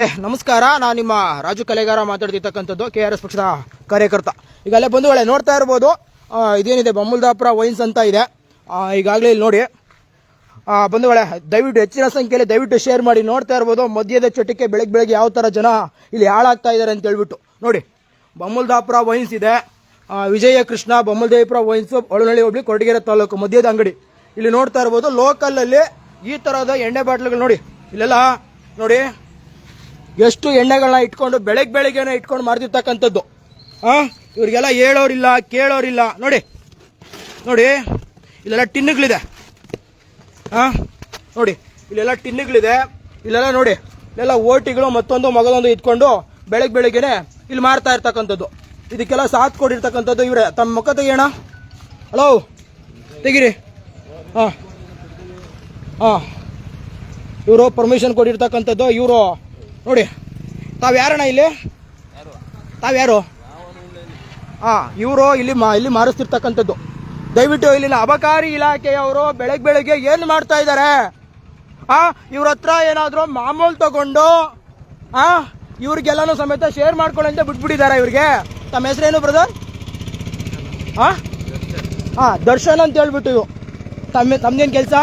ನಮಸ್ಕಾರ. ನಾನು ನಿಮ್ಮ ರಾಜು ಕಲೆಗಾರ ಮಾತಾಡ್ತಿರ್ತಕ್ಕಂಥದ್ದು ಕೆ ಆರ್ ಎಸ್ ಪಕ್ಷದ ಕಾರ್ಯಕರ್ತ. ಈಗ ಅಲ್ಲೇ ಬಂಧುಗಳೇ, ನೋಡ್ತಾ ಇರ್ಬೋದು. ಇದೇನಿದೆ ಬಮ್ಮುಲ್ದಾಪುರ ವೈನ್ಸ್ ಅಂತ ಇದೆ. ಈಗಾಗಲೇ ಇಲ್ಲಿ ನೋಡಿ. ಬಂಧುಗಳೇ, ದಯವಿಟ್ಟು ಹೆಚ್ಚಿನ ಸಂಖ್ಯೆಯಲ್ಲಿ ದಯವಿಟ್ಟು ಶೇರ್ ಮಾಡಿ. ನೋಡ್ತಾ ಇರ್ಬೋದು, ಮದ್ಯದ ಚಟಕ್ಕೆ ಬೆಳಗ್ಗೆ ಬೆಳಗ್ಗೆ ಯಾವ ಥರ ಜನ ಇಲ್ಲಿ ಹಾಳಾಗ್ತಾ ಇದ್ದಾರೆ ಅಂತ ಹೇಳ್ಬಿಟ್ಟು. ನೋಡಿ ಬಮ್ಮುಲ್ದಾಪುರ ವೈನ್ಸ್ ಇದೆ. ವಿಜಯ ಕೃಷ್ಣ ಬೊಮ್ಮಲ್ದೇಪುರ ವೈನ್ಸ್ ಒಳನಳ್ಳಿ ಹೋಗ್ಲಿ ಕೊರಟಗೆರೆ ತಾಲೂಕು, ಮದ್ಯದ ಅಂಗಡಿ. ಇಲ್ಲಿ ನೋಡ್ತಾ ಇರ್ಬೋದು ಲೋಕಲಲ್ಲಿ ಈ ಥರದ ಎಣ್ಣೆ ಬಾಟ್ಲುಗಳು ನೋಡಿ. ಇಲ್ಲೆಲ್ಲ, ನೋಡಿ. ಎಷ್ಟು ಎಣ್ಣೆಗಳನ್ನ ಇಟ್ಕೊಂಡು ಬೆಳಗ್ಗೆ ಬೆಳಗ್ಗೆನೆ ಇಟ್ಕೊಂಡು ಮಾಡ್ತಿರ್ತಕ್ಕಂಥದ್ದು ಆ? ಇವ್ರಿಗೆಲ್ಲ ಹೇಳೋರಿಲ್ಲ, ಕೇಳೋರಿಲ್ಲ. ನೋಡಿ ನೋಡಿ, ಇಲ್ಲೆಲ್ಲ ಟಿನ್ನುಗಳಿದೆ. ಆ? ನೋಡಿ, ಇಲ್ಲೆಲ್ಲ ಟಿನ್ನುಗಳಿದೆ. ಇಲ್ಲೆಲ್ಲ ನೋಡಿ, ಇಲ್ಲೆಲ್ಲ ಓಟಿಗಳು ಮತ್ತೊಂದು ಮಗದೊಂದು ಇಟ್ಕೊಂಡು ಬೆಳಗ್ಗೆ ಬೆಳಗ್ಗೆನೆ ಇಲ್ಲಿ ಮಾರ್ತಾ ಇರ್ತಕ್ಕಂಥದ್ದು. ಇದಕ್ಕೆಲ್ಲ ಸಾಥ್ ಕೊಡಿರ್ತಕ್ಕಂಥದ್ದು ಇವರೇ. ತಮ್ಮ ಮುಖ ತೆಗಿಯೋಣ. ಹಲೋ ತೆಗಿರಿ. ಹಾಂ ಹಾಂ ಇವರು ಪರ್ಮಿಷನ್ ಕೊಟ್ಟಿರ್ತಕ್ಕಂಥದ್ದು ಇವರು ನೋಡಿ ತಾವು ಯಾರಣ್ಣ ಇಲ್ಲಿ? ತಾವ್ಯಾರು ಹಾಂ ಇವರು ಇಲ್ಲಿ ಮಾ ಇಲ್ಲಿ ಮಾರಿಸ್ತಿರ್ತಕ್ಕಂಥದ್ದು. ದಯವಿಟ್ಟು ಇಲ್ಲಿನ ಅಬಕಾರಿ ಇಲಾಖೆಯವರು ಬೆಳಗ್ಗೆ ಬೆಳಗ್ಗೆ ಏನು ಮಾಡ್ತಾ ಇದ್ದಾರೆ ಆ ಇವ್ರ ಹತ್ರ ಏನಾದರೂ ಮಾಮೂಲು ತಗೊಂಡು ಆ ಇವ್ರಿಗೆಲ್ಲನೂ ಸಮೇತ ಶೇರ್ ಮಾಡ್ಕೊಳ್ಳಿ ಅಂತ ಬಿಟ್ಬಿಟ್ಟಿದ್ದಾರೆ ಇವ್ರಿಗೆ. ತಮ್ಮ ಹೆಸರೇನು ಬ್ರದರ್ ಹಾಂ ಹಾಂ ದರ್ಶನ್ ಅಂತ ಹೇಳ್ಬಿಟ್ಟು ಇವು ತಮ್ಮ ತಮ್ಮದೇನು ಕೆಲಸ?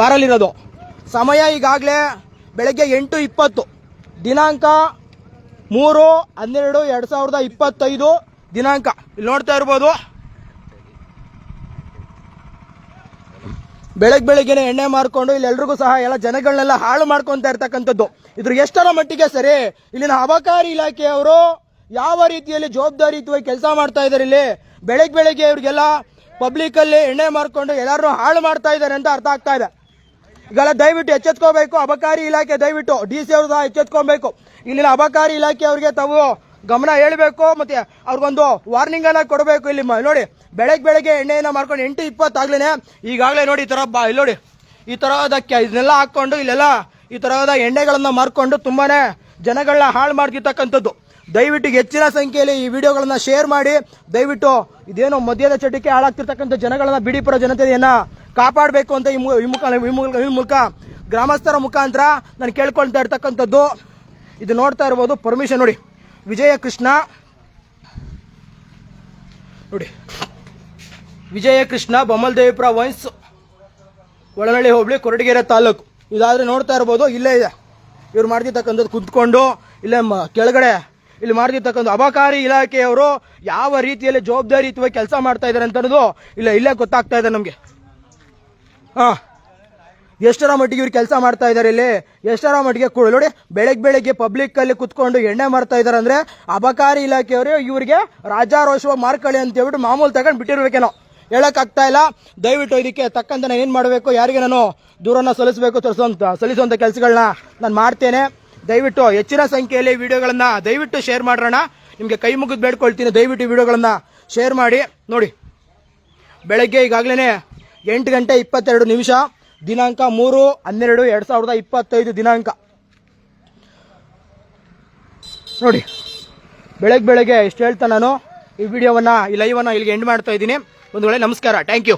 ಬಾರಲ್ಲಿರೋದು. ಸಮಯ ಈಗಾಗಲೇ ಬೆಳಗ್ಗೆ ಎಂಟು ಇಪ್ಪತ್ತು. ದಿನಾಂಕ ಮೂರು, ಹನ್ನೆರಡು, ಎರಡು ಸಾವಿರದ ಇಪ್ಪತ್ತೈದು ದಿನಾಂಕ. ಇಲ್ಲಿ ನೋಡ್ತಾ ಇರ್ಬೋದು. ಬೆಳಗ್ಗೆ ಬೆಳಗ್ಗೆನೆ ಎಣ್ಣೆ ಮಾರ್ಕೊಂಡು ಇಲ್ಲಿ ಎಲ್ರಿಗೂ ಸಹ ಎಲ್ಲ ಜನಗಳನ್ನೆಲ್ಲ ಹಾಳು ಮಾಡ್ಕೊತಾ ಇರ್ತಕ್ಕಂಥದ್ದು. ಇದ್ರ ಎಷ್ಟರ ಮಟ್ಟಿಗೆ ಸರಿ? ಇಲ್ಲಿನ ಅಬಕಾರಿ ಇಲಾಖೆಯವರು ಯಾವ ರೀತಿಯಲ್ಲಿ ಜವಾಬ್ದಾರಿಯುತವಾಗಿ ಕೆಲಸ ಮಾಡ್ತಾ ಇದ್ದಾರೆ ಇಲ್ಲಿ? ಬೆಳಗ್ಗೆ ಬೆಳಗ್ಗೆ ಇವ್ರಿಗೆಲ್ಲ ಪಬ್ಲಿಕಲ್ಲಿ ಎಣ್ಣೆ ಮಾರ್ಕೊಂಡು ಎಲ್ಲರೂ ಹಾಳು ಮಾಡ್ತಾ ಇದ್ದಾರೆ ಅಂತ ಅರ್ಥ ಆಗ್ತಾ ಇದೆ. ಈಗೆಲ್ಲ ದಯವಿಟ್ಟು ಎಚ್ಚೆತ್ಕೋಬೇಕು. ಅಬಕಾರಿ ಇಲಾಖೆ ದಯವಿಟ್ಟು, ಡಿ ಸಿ ಅವರು ಸಹ ಎಚ್ಚೆತ್ಕೊಬೇಕು. ಇಲ್ಲಿನ ಅಬಕಾರಿ ಇಲಾಖೆ ಅವರಿಗೆ ತಾವು ಗಮನ ಹೇಳಬೇಕು, ಮತ್ತೆ ಅವ್ರಿಗೊಂದು ವಾರ್ನಿಂಗ್ ಅನ್ನ ಕೊಡಬೇಕು ಇಲ್ಲಿ ನೋಡಿ ಬೆಳಗ್ಗೆ ಬೆಳಗ್ಗೆ ಎಣ್ಣೆಯನ್ನು ಮಾರ್ಕೊಂಡು ಎಂಟು ಇಪ್ಪತ್ತಾಗ್ಲೇ ಈಗಾಗಲೇ ನೋಡಿ ಈ ತರ ಬಾ ಇಲ್ಲಿ ನೋಡಿ, ಈ ಥರದ ಕೆ- ಇದನ್ನೆಲ್ಲ ಹಾಕೊಂಡು ಇಲ್ಲೆಲ್ಲ ಈ ಥರದ ಎಣ್ಣೆಗಳನ್ನು ಮಾರ್ಕೊಂಡು ತುಂಬಾನೇ ಜನಗಳನ್ನ ಹಾಳು ಮಾಡ್ತಿರ್ತಕ್ಕಂಥದ್ದು. ದಯವಿಟ್ಟು ಹೆಚ್ಚಿನ ಸಂಖ್ಯೆಯಲ್ಲಿ ಈ ವಿಡಿಯೋಗಳನ್ನು ಶೇರ್ ಮಾಡಿ, ದಯವಿಟ್ಟು ಇದೇನು ಮದ್ಯದ ಚಟಕ್ಕೆ ಹಾಳಾಗ್ತಿರ್ತಕ್ಕಂಥ ಜನಗಳನ್ನ ಬಿಡಿಪುರ ಜನತೆಯನ್ನ ಕಾಪಾಡಬೇಕು ಅಂತ ಈ ಮೂಲಕ ಗ್ರಾಮಸ್ಥರ ಮುಖಾಂತರ ನಾನು ಕೇಳ್ಕೊಳ್ತಾ ಇರ್ತಕ್ಕಂಥದ್ದು. ಇದು ನೋಡ್ತಾ ಇರ್ಬೋದು. ಪರ್ಮಿಷನ್ ನೋಡಿ. ವಿಜಯ ಕೃಷ್ಣ ನೋಡಿ. ವಿಜಯ ಕೃಷ್ಣ ಬೊಮ್ಮಲ್ದೇವಿಪುರ ವೈನ್ಸ್ ಒಳನಳ್ಳಿ ಹೋಬಳಿ ಕೊರಟಗೆರೆ ತಾಲೂಕು. ಇದಾದರೆ ನೋಡ್ತಾ ಇರ್ಬೋದು. ಇಲ್ಲೇ ಇದೆ. ಇವ್ರು ಮಾಡ್ತಿರ್ತಕ್ಕಂಥದ್ದು ಕುತ್ಕೊಂಡು, ಇಲ್ಲೇ ಮ- ಕೆಳಗಡೆ ಇಲ್ಲಿ ಮಾಡ್ತಿರ್ತಕ್ಕಂಥ ಅಬಕಾರಿ ಇಲಾಖೆಯವರು ಯಾವ ರೀತಿಯಲ್ಲಿ ಜವಾಬ್ದಾರಿಯುತವಾಗಿ ಕೆಲಸ ಮಾಡ್ತಾ ಇದ್ದಾರೆ ಅಂತ ಅನ್ನೋದು ಇಲ್ಲ, ಇಲ್ಲೇ ಗೊತ್ತಾಗ್ತಾ ಇದೆ ನಮಗೆ. ಹಾಂ ಎಷ್ಟರ ಮಟ್ಟಿಗೆ ಇವ್ರು ಕೆಲಸ ಮಾಡ್ತಾ ಇದ್ದಾರೆ ಇಲ್ಲಿ? ಎಷ್ಟರ ಮಟ್ಟಿಗೆ ಕೂಡ ನೋಡಿ ಬೆಳಗ್ಗೆ ಬೆಳಗ್ಗೆ ಪಬ್ಲಿಕ್ ಅಲ್ಲಿ ಕುತ್ಕೊಂಡು ಎಣ್ಣೆ ಮಾಡ್ತಾ ಇದ್ದಾರೆ ಅಂದ್ರೆ ಅಬಕಾರಿ ಇಲಾಖೆಯವರು ಇವರಿಗೆ ರಾಜಾರೋಷವ ಮಾರ್ಕಳಿ ಅಂತ ಹೇಳ್ಬಿಟ್ಟು ಮಾಮೂಲು ತಗೊಂಡು ಬಿಟ್ಟಿರ್ಬೇಕೇನೋ ಹೇಳಕ್ ಆಗ್ತಾ ಇಲ್ಲ. ದಯವಿಟ್ಟು ಇದಕ್ಕೆ ತಕ್ಕಂತೆ ನಾನು ಏನು ಮಾಡಬೇಕು? ಯಾರಿಗೆ ನಾನು ದೂರನ್ನ ಸಲ್ಲಿಸಬೇಕು ತರಿಸುವಂತ ಸಲ್ಲಿಸುವಂತ ಕೆಲಸಗಳನ್ನ ನಾನು ಮಾಡ್ತೇನೆ. ದಯವಿಟ್ಟು ಹೆಚ್ಚಿನ ಸಂಖ್ಯೆಯಲ್ಲಿ ವಿಡಿಯೋಗಳನ್ನ ದಯವಿಟ್ಟು ಶೇರ್ ಮಾಡೋಣ ನಿಮಗೆ ಕೈ ಮುಗಿದು ಬೇಡ್ಕೊಳ್ತೀನಿ. ದಯವಿಟ್ಟು ವಿಡಿಯೋಗಳನ್ನ ಶೇರ್ ಮಾಡಿ. ನೋಡಿ, ಬೆಳಗ್ಗೆ ಈಗಾಗಲೇ ಎಂಟು ಗಂಟೆ ಇಪ್ಪತ್ತೆರಡು ನಿಮಿಷ, ದಿನಾಂಕ ಮೂರು, ಹನ್ನೆರಡು, ಎರಡು ಸಾವಿರದ ಇಪ್ಪತ್ತೈದು ದಿನಾಂಕ. ನೋಡಿ, ಬೆಳಗ್ಗೆ ಬೆಳಗ್ಗೆ ಎಷ್ಟು ಹೇಳ್ತಾ ನಾನು, ಈ ವಿಡಿಯೋವನ್ನು, ಈ ಲೈವನ್ನು ಇಲ್ಲಿಗೆ ಎಂಡ್ ಮಾಡ್ತಾ ಇದ್ದೀನಿ. ಒಂದು ವೇಳೆ ನಮಸ್ಕಾರ. Thank you